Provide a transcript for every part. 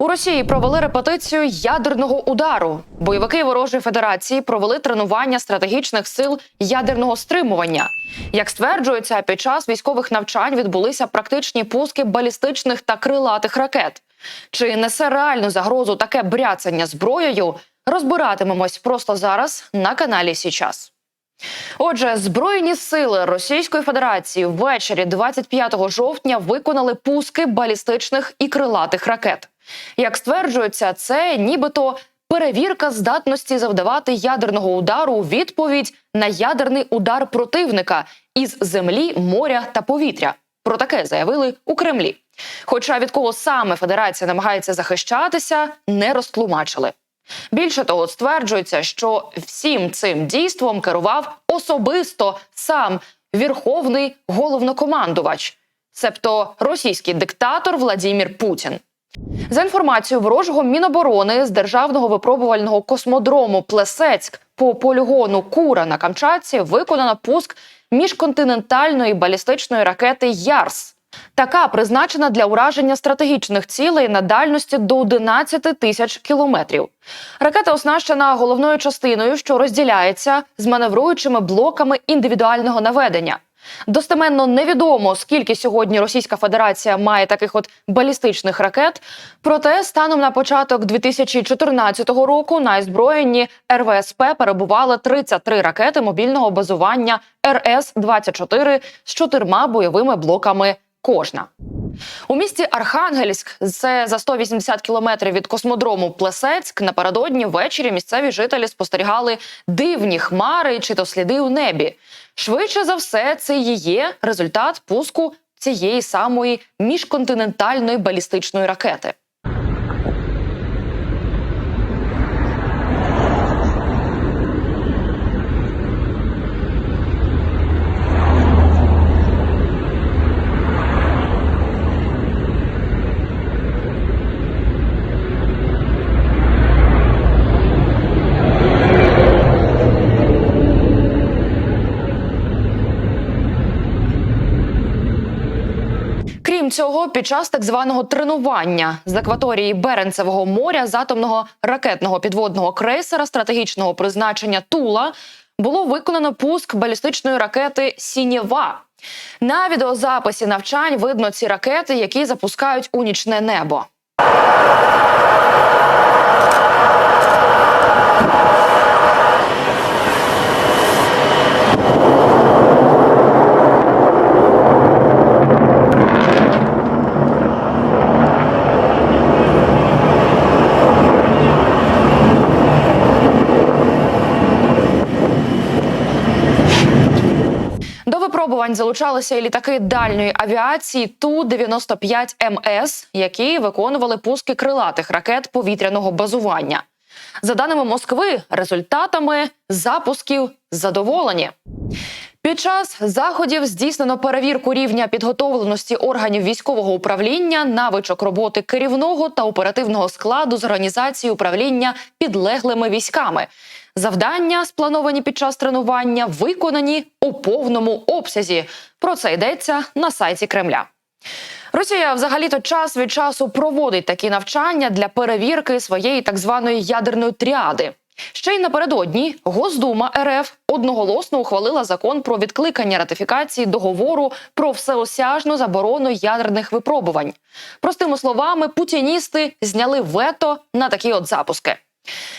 У Росії провели репетицію ядерного удару. Бойовики ворожої федерації провели тренування стратегічних сил ядерного стримування. Як стверджується, під час військових навчань відбулися практичні пуски балістичних та крилатих ракет. Чи несе реальну загрозу таке бряцання зброєю? Розбиратимемось просто зараз на каналі Січас. Отже, збройні сили Російської Федерації ввечері 25 жовтня виконали пуски балістичних і крилатих ракет. Як стверджується, це нібито перевірка здатності завдавати ядерного удару у відповідь на ядерний удар противника із землі, моря та повітря. Про таке заявили у Кремлі. Хоча від кого саме Федерація намагається захищатися, не розтлумачили. Більше того, стверджується, що всім цим дійством керував особисто сам вірховний головнокомандувач, себто російський диктатор Владімір Путін. За інформацією ворожого міноборони з державного випробувального космодрому Плесецьк по полігону Кура на Камчатці виконано пуск міжконтинентальної балістичної ракети Ярс. Така призначена для ураження стратегічних цілей на дальності до 11 тисяч кілометрів. Ракета оснащена головною частиною, що розділяється з маневруючими блоками індивідуального наведення. Достеменно невідомо, скільки сьогодні Російська Федерація має таких от балістичних ракет. Проте станом на початок 2014 року на озброєнні РВСП перебували 33 ракети мобільного базування РС-24 з чотирма бойовими блоками кожна. У місті Архангельськ, це за 180 кілометрів від космодрому Плесецьк. Напередодні ввечері місцеві жителі спостерігали дивні хмари чи то сліди у небі. Швидше за все, це і є результат пуску цієї самої міжконтинентальної балістичної ракети. Цього, під час так званого тренування з акваторії Беренцевого моря з атомного ракетного підводного крейсера стратегічного призначення Тула було виконано пуск балістичної ракети Сінєва. На відеозаписі навчань видно ці ракети, які запускають у нічне небо. До випробувань залучалися і літаки дальньої авіації Ту-95 МС, які виконували пуски крилатих ракет повітряного базування. За даними Москви, результатами запусків задоволені. Під час заходів здійснено перевірку рівня підготовленості органів військового управління, навичок роботи керівного та оперативного складу з організації управління підлеглими військами. Завдання, сплановані під час тренування, виконані у повному обсязі. Про це йдеться на сайті Кремля. Росія взагалі-то час від часу проводить такі навчання для перевірки своєї так званої ядерної тріади. Ще й напередодні Госдума РФ одноголосно ухвалила закон про відкликання ратифікації договору про всеосяжну заборону ядерних випробувань. Простими словами, путіністи зняли вето на такі от запуски.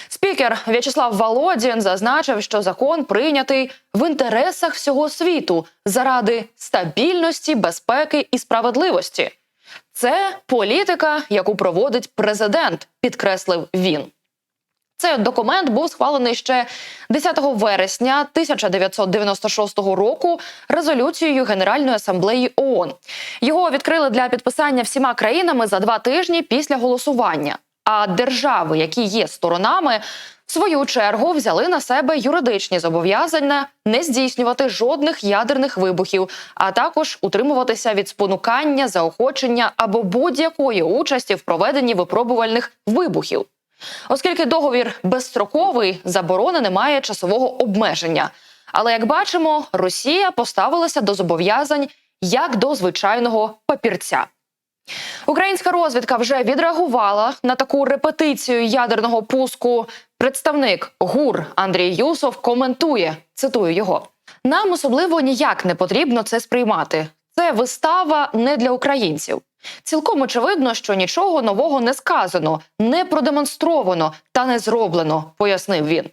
Спікер В'ячеслав Володін зазначив, що закон прийнятий в інтересах всього світу заради стабільності, безпеки і справедливості. Це політика, яку проводить президент, підкреслив він. Цей документ був схвалений ще 10 вересня 1996 року резолюцією Генеральної асамблеї ООН. Його відкрили для підписання всіма країнами за два тижні після голосування. А держави, які є сторонами, в свою чергу взяли на себе юридичні зобов'язання не здійснювати жодних ядерних вибухів, а також утримуватися від спонукання, заохочення або будь-якої участі в проведенні випробувальних вибухів. Оскільки договір безстроковий, заборони немає часового обмеження. Але як бачимо, Росія поставилася до зобов'язань як до звичайного папірця. Українська розвідка вже відреагувала на таку репетицію ядерного пуску. Представник ГУР Андрій Юсов коментує. Цитую його: нам особливо ніяк не потрібно це сприймати. Це вистава не для українців. Цілком очевидно, що нічого нового не сказано, не продемонстровано та не зроблено, пояснив він.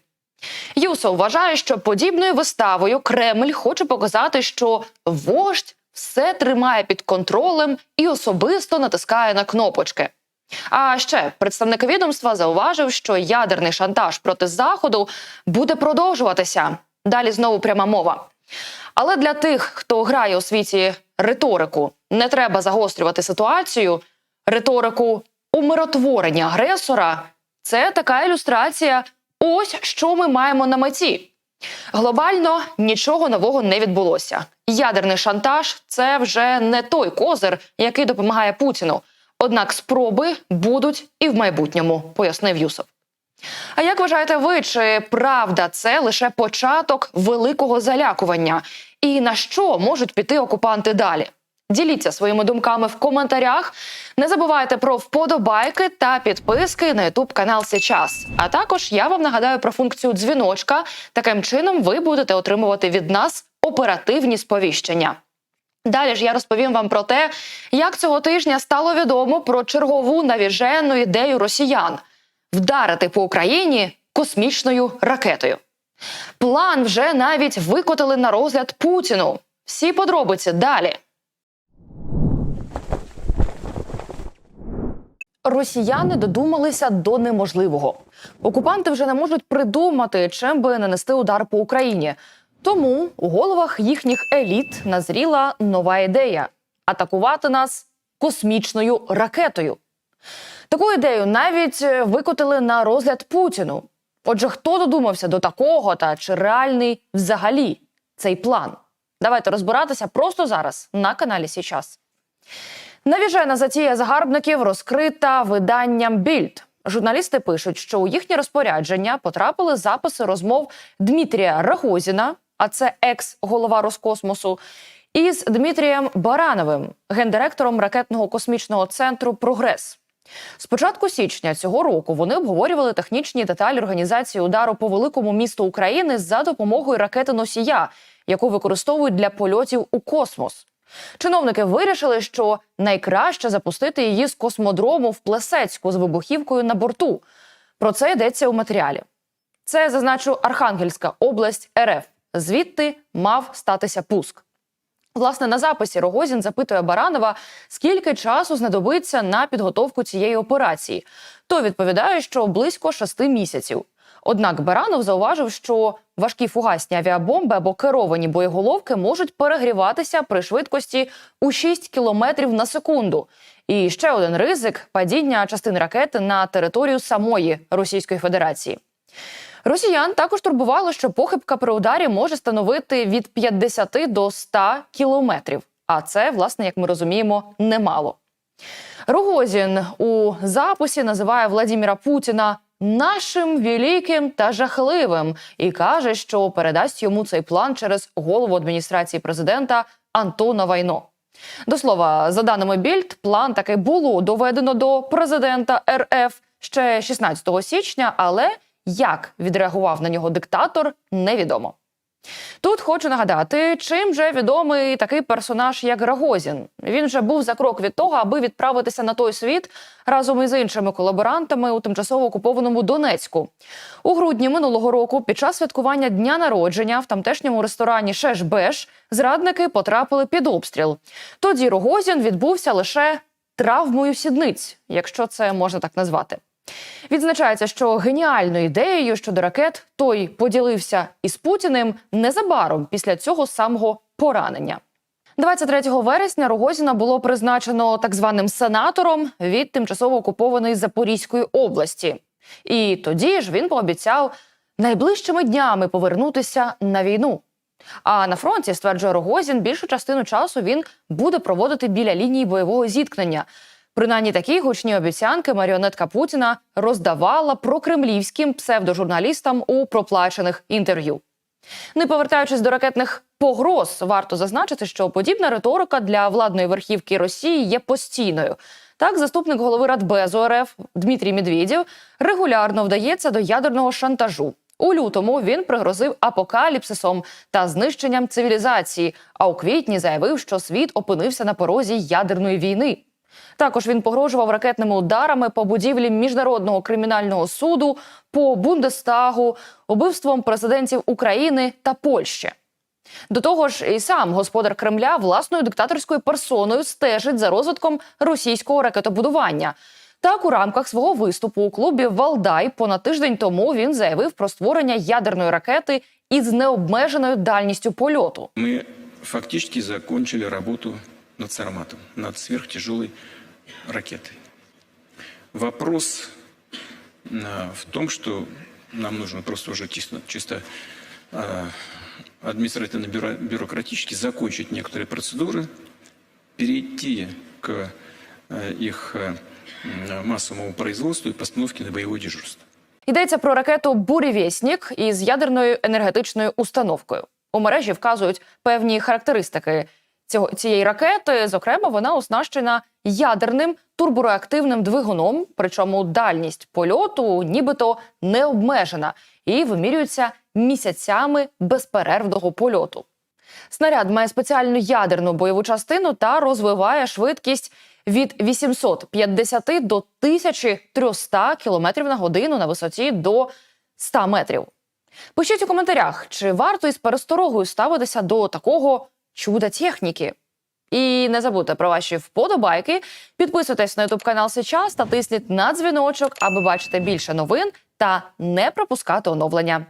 Юсов вважає, що подібною виставою Кремль хоче показати, що вождь все тримає під контролем і особисто натискає на кнопочки. А ще представник відомства зауважив, що ядерний шантаж проти заходу буде продовжуватися. Далі знову пряма мова. Але для тих, хто грає у світі риторику, не треба загострювати ситуацію. Риторику умиротворення агресора це така ілюстрація. Ось що ми маємо на меті. Глобально нічого нового не відбулося. Ядерний шантаж це вже не той козир, який допомагає Путіну. Однак спроби будуть і в майбутньому, пояснив Юсов. А як вважаєте ви, чи правда це лише початок великого залякування? І на що можуть піти окупанти далі? Діліться своїми думками в коментарях. Не забувайте про вподобайки та підписки на Ютуб канал Сейчас. А також я вам нагадаю про функцію дзвіночка. Таким чином ви будете отримувати від нас оперативні сповіщення. Далі ж я розповім вам про те, як цього тижня стало відомо про чергову навіжену ідею росіян вдарити по Україні космічною ракетою. План вже навіть викотили на розгляд Путіну. Всі подробиці далі. Росіяни додумалися до неможливого. Окупанти вже не можуть придумати, чим би нанести удар по Україні. Тому у головах їхніх еліт назріла нова ідея атакувати нас космічною ракетою. Таку ідею навіть е, викотили на розгляд Путіну. Отже, хто додумався до такого та чи реальний взагалі цей план? Давайте розбиратися просто зараз на каналі Січас. Навіжена затія загарбників розкрита виданням Більд. Журналісти пишуть, що у їхнє розпорядження потрапили записи розмов Дмитрія Рагозіна, а це екс-голова Роскосмосу, із Дмитрієм Барановим, гендиректором ракетного космічного центру Прогрес. З початку січня цього року вони обговорювали технічні деталі організації удару по великому місту України за допомогою ракети носія, яку використовують для польотів у космос. Чиновники вирішили, що найкраще запустити її з космодрому в Плесецьку з вибухівкою на борту. Про це йдеться у матеріалі. Це зазначу Архангельська область РФ. Звідти мав статися пуск. Власне, на записі Рогозін запитує Баранова, скільки часу знадобиться на підготовку цієї операції. Той відповідає, що близько шести місяців. Однак Баранов зауважив, що важкі фугасні авіабомби або керовані боєголовки можуть перегріватися при швидкості у 6 кілометрів на секунду. І ще один ризик падіння частин ракети на територію самої Російської Федерації. Росіян також турбувало, що похибка при ударі може становити від 50 до 100 кілометрів. А це, власне, як ми розуміємо, немало. Рогозін у записі називає Владіміра Путіна нашим великим та жахливим і каже, що передасть йому цей план через голову адміністрації президента Антона Вайно. До слова, за даними Більд, план таки було доведено до президента РФ ще 16 січня, але як відреагував на нього диктатор, невідомо. Тут хочу нагадати, чим же відомий такий персонаж, як Рагозін. Він вже був за крок від того, аби відправитися на той світ разом із іншими колаборантами у тимчасово окупованому Донецьку. У грудні минулого року, під час святкування дня народження в тамтешньому ресторані Шеш-Беш зрадники потрапили під обстріл. Тоді Рогозін відбувся лише травмою сідниць, якщо це можна так назвати. Відзначається, що геніальною ідеєю щодо ракет той поділився із Путіним незабаром після цього самого поранення. 23 вересня Рогозіна було призначено так званим сенатором від тимчасово окупованої Запорізької області. І тоді ж він пообіцяв найближчими днями повернутися на війну. А на фронті стверджує Рогозін, більшу частину часу він буде проводити біля лінії бойового зіткнення. Принаймні такі гучні обіцянки маріонетка Путіна роздавала прокремлівським псевдожурналістам у проплачених інтерв'ю. Не повертаючись до ракетних погроз, варто зазначити, що подібна риторика для владної верхівки Росії є постійною. Так, заступник голови Радбезу РФ Дмитрій Медведєв регулярно вдається до ядерного шантажу. У лютому він пригрозив апокаліпсисом та знищенням цивілізації. А у квітні заявив, що світ опинився на порозі ядерної війни. Також він погрожував ракетними ударами по будівлі міжнародного кримінального суду, по Бундестагу, убивством президентів України та Польщі. До того ж, і сам господар Кремля власною диктаторською персоною стежить за розвитком російського ракетобудування. Так, у рамках свого виступу у клубі Валдай понад тиждень тому він заявив про створення ядерної ракети із необмеженою дальністю польоту. Мы фактически закончили работу над Сарматом, над сверхтяжелой ракетой. Вопрос в том, что нам нужно просто уже чисто, чисто административно-бюрократически закончить некоторые процедуры, перейти к их а, м, массовому производству и постановке на боевое дежурство. Йдеться про ракету Бурєвєснік із ядерною енергетичною установкою. У мережі вказують певні характеристики цього цієї ракети. Зокрема, вона оснащена ядерним турбореактивним двигуном, причому дальність польоту нібито не обмежена і вимірюється місяцями безперервного польоту. Снаряд має спеціальну ядерну бойову частину та розвиває швидкість від 850 до 1300 км на годину на висоті до 100 метрів. Пишіть у коментарях, чи варто із пересторогою ставитися до такого чуда техніки. І не забудьте про ваші вподобайки. Підписуйтесь на youtube канал Сейчас та тисніть на дзвіночок, аби бачити більше новин та не пропускати оновлення.